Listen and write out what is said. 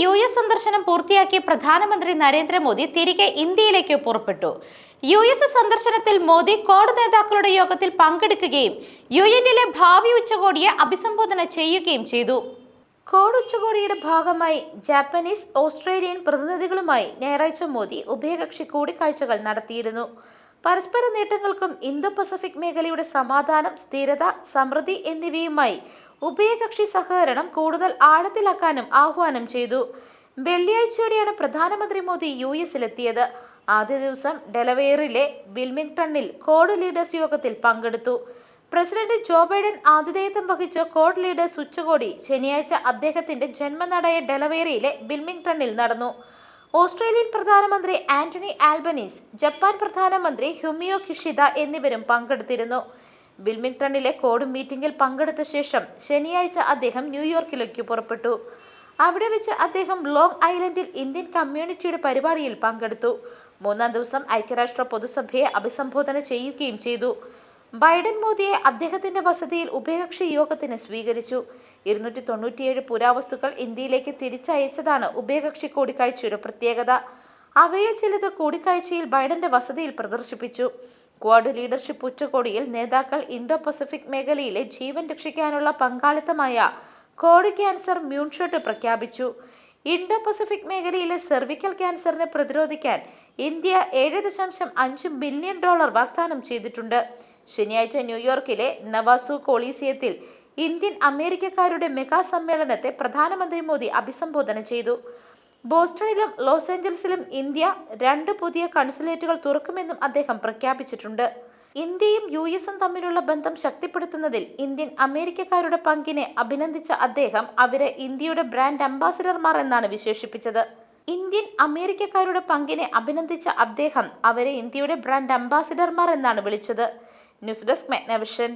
U S സന്ദർശനം പൂർത്തിയാക്കിയ പ്രധാനമന്ത്രി നരേന്ദ്രമോദി തിരികെ ഇന്ത്യയിലേക്ക് പുറപ്പെട്ടു. യു എസ് സന്ദർശനത്തിൽ മോദി കോഡ് നേതാക്കളുടെ യോഗത്തിൽ പങ്കെടുക്കുകയും യു എന്നിലെ ഭാവി ഉച്ചകോടിയെ അഭിസംബോധന ചെയ്യുകയും ചെയ്തു. കോഡ് ഉച്ചകോടിയുടെ ഭാഗമായി ജാപ്പനീസ് ഓസ്ട്രേലിയൻ പ്രതിനിധികളുമായി ഞായറാഴ്ച മോദി ഉഭയകക്ഷി കൂടിക്കാഴ്ചകൾ നടത്തിയിരുന്നു. പരസ്പര നേട്ടങ്ങൾക്കും ഇന്തോ പസഫിക് മേഖലയുടെ സമാധാനം സ്ഥിരത സമൃദ്ധി എന്നിവയുമായി ഉഭയകക്ഷി സഹകരണം കൂടുതൽ ആഴത്തിലാക്കാനും ആഹ്വാനം ചെയ്തു. വെള്ളിയാഴ്ചയോടെയാണ് പ്രധാനമന്ത്രി മോദി യു എസിലെത്തിയത് ആദ്യ ദിവസം ഡെലവെയറിലെ വിൽമിംഗ്ടണിൽ കോഡ് ലീഡേഴ്സ് യോഗത്തിൽ പങ്കെടുത്തു. പ്രസിഡന്റ് ജോ ബൈഡൻ ആതിഥേയത്വം വഹിച്ച കോഡ് ലീഡേഴ്സ് ഉച്ചകോടി ശനിയാഴ്ച അദ്ദേഹത്തിന്റെ ജന്മനാടായ ഡെലവേറിയിലെ ബിൽമിംഗ്ടണിൽ നടന്നു. ഓസ്ട്രേലിയൻ പ്രധാനമന്ത്രി ആന്റണി ആൽബനീസ് ജപ്പാൻ പ്രധാനമന്ത്രി ഹുമിയോ കിഷിദ എന്നിവരും പങ്കെടുത്തിരുന്നു. ബിൽമിംഗ്ടണിലെ കോഡ് മീറ്റിംഗിൽ പങ്കെടുത്ത ശേഷം ശനിയാഴ്ച അദ്ദേഹം ന്യൂയോർക്കിലേക്ക് പുറപ്പെട്ടു. അവിടെ വെച്ച് അദ്ദേഹം ലോങ് ഐലൻഡിൽ ഇന്ത്യൻ കമ്മ്യൂണിറ്റിയുടെ പരിപാടിയിൽ പങ്കെടുത്തു. മൂന്നാം ദിവസം ഐക്യരാഷ്ട്ര പൊതുസഭയെ അഭിസംബോധന ചെയ്യുകയും ചെയ്തു. ബൈഡൻ മോദിയെ അദ്ദേഹത്തിന്റെ വസതിയിൽ ഉഭയകക്ഷി യോഗത്തിന് സ്വീകരിച്ചു. ഇരുന്നൂറ്റി തൊണ്ണൂറ്റിയേഴ് പുരാവസ്തുക്കൾ ഇന്ത്യയിലേക്ക് തിരിച്ചയച്ചതാണ് ഉഭയകക്ഷി കൂടിക്കാഴ്ചയുടെ പ്രത്യേകത. അവയിൽ ചിലത് കൂടിക്കാഴ്ചയിൽ ബൈഡന്റെ വസതിയിൽ പ്രദർശിപ്പിച്ചു. ക്വാഡ് ലീഡർഷിപ്പ് ഉച്ചകോടിയിൽ നേതാക്കൾ ഇൻഡോ പസഫിക് മേഖലയിലെ ജീവൻ രക്ഷിക്കാനുള്ള പങ്കാളിത്തമായ കോഡ് ക്യാൻസർ മ്യൂൺഷോട്ട് പ്രഖ്യാപിച്ചു. ഇൻഡോ പസഫിക് മേഖലയിലെ സെർവിക്കൽ ക്യാൻസറിനെ പ്രതിരോധിക്കാൻ ഇന്ത്യ ഏഴ് ദശാംശം അഞ്ച് ബില്യൺ ഡോളർ വാഗ്ദാനം ചെയ്തിട്ടുണ്ട്. ശനിയാഴ്ച ന്യൂയോർക്കിലെ നവാസു കോളീസിയത്തിൽ ഇന്ത്യൻ അമേരിക്കക്കാരുടെ മെഗാ സമ്മേളനത്തെ പ്രധാനമന്ത്രി മോദി അഭിസംബോധന ചെയ്തു. ബോസ്റ്റണിലും ലോസ് ഏഞ്ചൽസിലും ഇന്ത്യ രണ്ട് പുതിയ കൺസുലേറ്റുകൾ തുറക്കുമെന്നും അദ്ദേഹം പ്രഖ്യാപിച്ചിട്ടുണ്ട്. ഇന്ത്യയും യു എസും തമ്മിലുള്ള ബന്ധം ശക്തിപ്പെടുത്തുന്നതിൽ ഇന്ത്യൻ അമേരിക്കക്കാരുടെ പങ്കിനെ അഭിനന്ദിച്ച അദ്ദേഹം അവരെ ഇന്ത്യയുടെ ബ്രാൻഡ് അംബാസിഡർമാർ എന്നാണ് വിശേഷിപ്പിച്ചത്. ഇന്ത്യൻ അമേരിക്കക്കാരുടെ പങ്കിനെ അഭിനന്ദിച്ച അദ്ദേഹം അവരെ ഇന്ത്യയുടെ ബ്രാൻഡ് അംബാസിഡർമാർ എന്നാണ് വിളിച്ചത്. News desk Megnavision.